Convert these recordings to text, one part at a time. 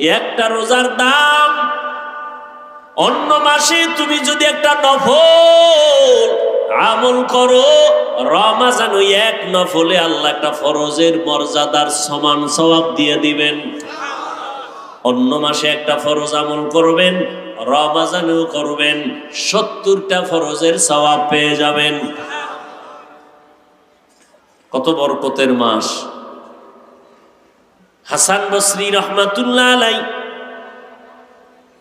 একটা রোজার দাম, অন্য মাসে তুমি যদি একটা নফল আমল করো, রমাজান ওই এক নফলে আল্লাহ একটা ফরজের মর্যাদার সমান সওয়াব দিয়ে দিবেন। অন্য মাসে একটা ফরজ আমল করবেন, রমাজানেও করবেন, সত্তরটা ফরজের সওয়াব পেয়ে যাবেন। কত বরকতের মাস। হাসান বসরি রহমাতুল্লাহ আলাই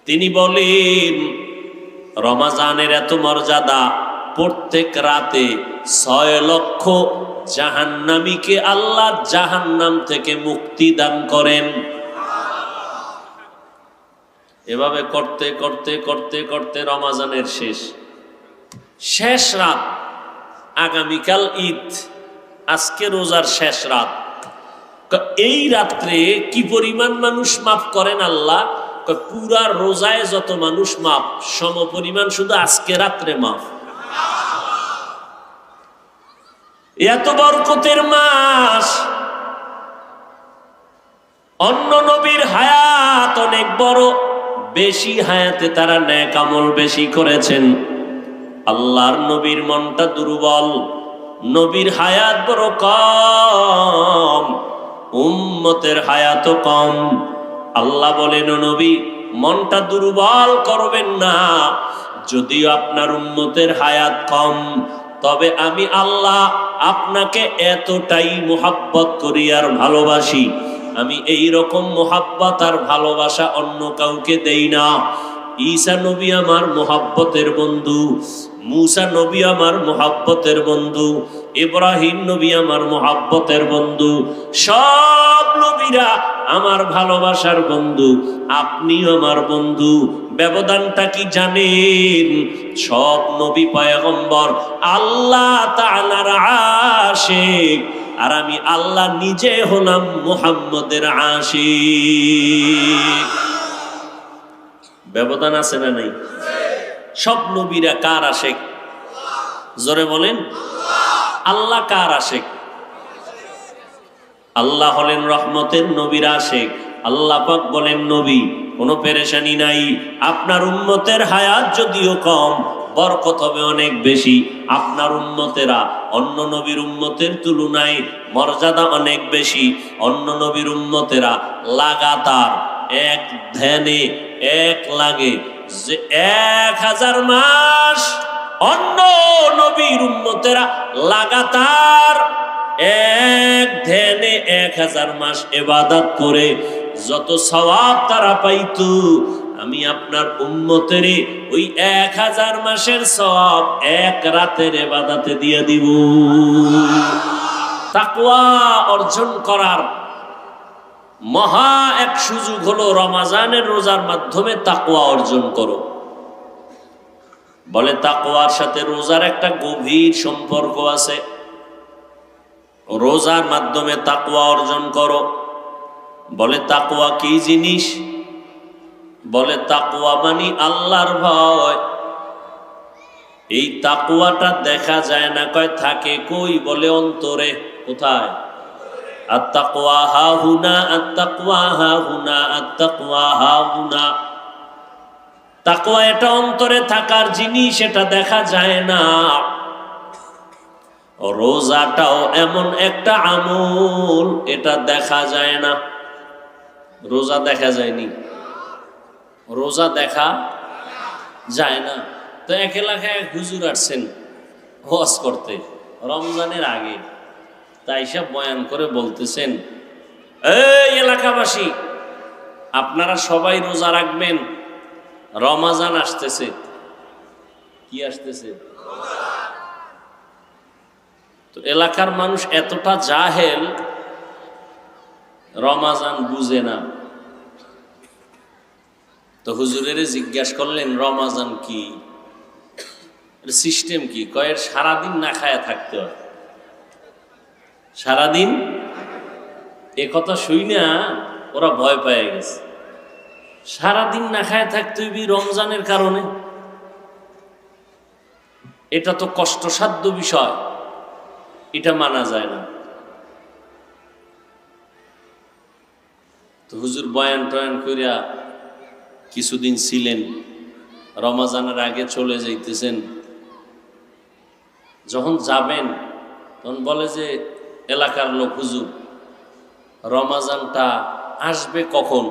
তিনি বলেন, রমাজানের এত মর্যাদা প্রত্যেক রাতে ছয় লক্ষ জাহান্নামীকে আল্লাহ জাহান্নাম থেকে মুক্তি দান করেন। এভাবে করতে করতে করতে করতে রমাজানের শেষ। শেষ রাত, আগামীকাল ঈদ, আজকে রোজার শেষ রাত। এই রাত্রে কি পরিমাণ মানুষ মাফ করেন আল্লাহ? পুরা রোজায় যত মানুষ মাফ, সম পরিমাণ শুধু আজকে রাত্রে মাফ। এত বরকতের মাস। অন্য নবীর হায়াত অনেক বড়, বেশি হায়াতে তারা ন্যাক আমল বেশি করেছেন। আল্লাহর নবীর মনটা দুর্বল, নবীর হায়াত বড় কম। উম্মতের হায়াত কম। আল্লাহ বলেন, "ও নবী, মনটা দুর্বল করবেন না। যদিও আপনার উম্মতের হায়াত কম, তবে আমি আল্লাহ আপনাকে এতটাই মোহাব্বত করি আর ভালোবাসি। আমি এই রকম মোহাব্বত আর ভালোবাসা অন্য কাউকে দেই না। ঈসা নবী আমার মোহাব্বতের বন্ধু, মুসা নবী আমার মোহাব্বতের বন্ধু, ইব্রাহিম নবী আমার মোহাব্বতের বন্ধু, সব নবীরা আমার ভালোবাসার বন্ধু, আপনিও আমার বন্ধু। ব্যবধানটা কি জানেন? সব নবী পয়গম্বর আল্লাহ তাআলার আশিক, আর আমি আল্লাহ নিজে হলাম মুহাম্মদের আশিক। ব্যবধান আছে না নাই? সব নবীরা কার আশেক? জোরে বলেন। আল্লাহ কার আশেক? আল্লাহ হলেন রহমতের নবীর আশেক। আল্লাহ পাক বলেন, নবী, কোনো পেরেশানি নাই। আপনার উম্মতের হায়াত যদিও কম, বরকত হবে অনেক বেশি। আপনার উম্মতেরা অন্য নবীর উন্মতের তুলনায় মর্যাদা অনেক বেশি। অন্য নবীর উন্মতেরা লাগাতার এক ধ্যানে এক লাগে যে এক হাজার মাস অন্য নবীর উম্মতেরা লাগাতার এক ধ্যানে এক হাজার মাস এবাদত করে, যত সওয়াব তারা পাইতো, আমি আপনার উম্মতের ওই এক হাজার মাসের সব এক রাতের এবাদাতে দিয়ে দিব। তাকওয়া অর্জন করার মহা এক সুযোগ হলো রমাজানের রোজার মাধ্যমে তাকুয়া অর্জন করো। বলে তাকওয়ার সাথে রোজার একটা গভীর সম্পর্ক আছে। রোজার মাধ্যমে তাকওয়া অর্জন করো। বলে তাকওয়া কি জিনিস? বলে তাকওয়া মানি আল্লাহর ভয়। এই তাকুয়াটা দেখা যায় না, কয় থাকে কই বলে অন্তরে, কোথায়? আত্তাকওয়া হা হুনা আত্তাকওয়া হা হুনা আত্তাকওয়া হা হুনা তাকওয়া এটা অন্তরে থাকার জিনিস, এটা দেখা যায় না। রোজাটাও এমন একটা আমল, এটা দেখা যায় না। রোজা দেখা যায়নি? রোজা দেখা যায় না। তো এক এলাকায় হুজুর আসছেন হজ করতে, রমজানের আগে। তাই সব বয়ান করে বলতেছেন, এই এলাকাবাসী, আপনারা সবাই রোজা রাখবেন, রমাজান আসতেছে। কি আসতেছে? তো এলাকার মানুষ এতটা জাহেল, রমাজান বুঝে না। তো হুজুরের জিজ্ঞাসা করলেন, রমাজান কি? সিস্টেম কি? কয়ের সারাদিন না খায়া থাকতে হয়? সারাদিন এ কথা শুই না ওরা ভয় পেয়ে গেছে। সারাদিন না খায় থাকতে হইবি রমজানের কারণে। এটা তো কষ্টসাধ্য বিষয়। এটা মানা যায় না। তো হুজুর বয়ান টয়ান করিয়া কিছুদিন ছিলেন, রমাজানের আগে চলে যাইতেছেন। যখন যাবেন, তখন বলে যে এলাকার লোক, হুজুর, রমাজানটা আসবে কখন?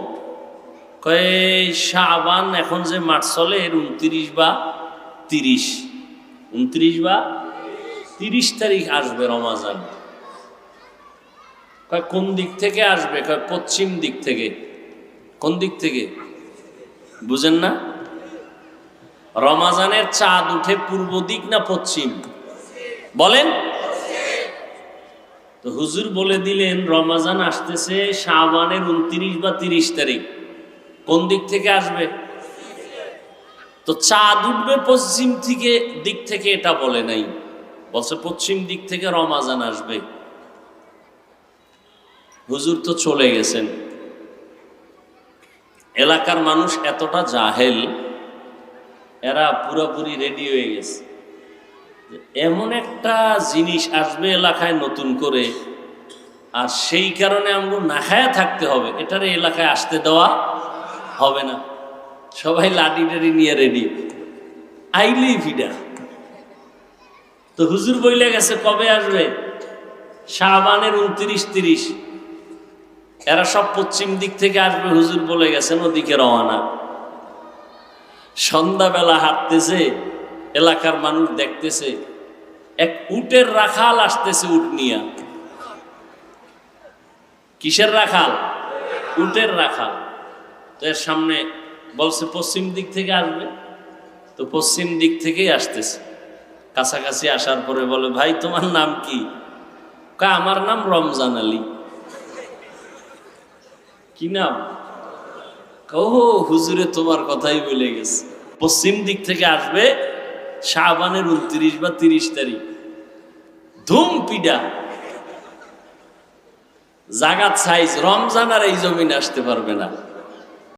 কয়ে শাবান এখন যে মাঠ চলে, এর উনত্রিশ বা তিরিশ। উনত্রিশ বা তিরিশ তারিখ আসবে রমাজান। কয়, কোন দিক থেকে আসবে? কয়, পশ্চিম দিক থেকে। কোন দিক থেকে? বুঝেন না? রমাজানের চাঁদ উঠে পূর্ব দিক না পশ্চিম? বলেন। তো হুজুর বলে দিলেন, রমাজান আসতেছে শাবানের উনত্রিশ বা তিরিশ তারিখ। কোন দিক থেকে আসবে? তো চাঁদ উঠবে পশ্চিম থেকে, দিক থেকে এটা বলে নাই। বলছে পশ্চিম দিক থেকে রমাজান আসবে। হুজুর তো চলে গেছেন। এলাকার মানুষ এতটা জাহেল, এরা পুরোপুরি রেডি হয়ে গেছে। এমন একটা জিনিস আসবে এলাকায় নতুন করে, আর সেই কারণে আমরা না খায়া থাকতে হবে। এটারে এলাকায় আসতে দেওয়া হবে না। সবাই লাঠি টাড়ি নিয়ে রেডি আইলেই ভিডা। তো হুজুর বইলে গেছে, কবে আসবে? শাহবানের উনত্রিশ তিরিশ এরা সব পশ্চিম দিক থেকে আসবে, হুজুর বলে গেছেন, ওদিকে রওয়ানা সন্ধ্যাবেলা হাঁটতেছে এলাকার মানুষ দেখতেছে, এক উটের রাখাল আসতেছে উট নিয়া। কিসের রাখাল? উটের রাখাল। তো এর সামনে বলছে, পশ্চিম দিক থেকে আসবে। তো পশ্চিম দিক থেকেই আসতেছে। কাছাকাছি আসার পরে বলে, ভাই, তোমার নাম কি? কা, আমার নাম রমজান আলী। কি নাম? কহো হুজুরে, তোমার কথাই বলে গেছে। পশ্চিম দিক থেকে আসবে শাহবানের উনত্রিশ বা তিরিশ তারিখ। ধুম পিডা। জাগাত সাইজ রমজান আর এই জমিন আসতে পারবে না।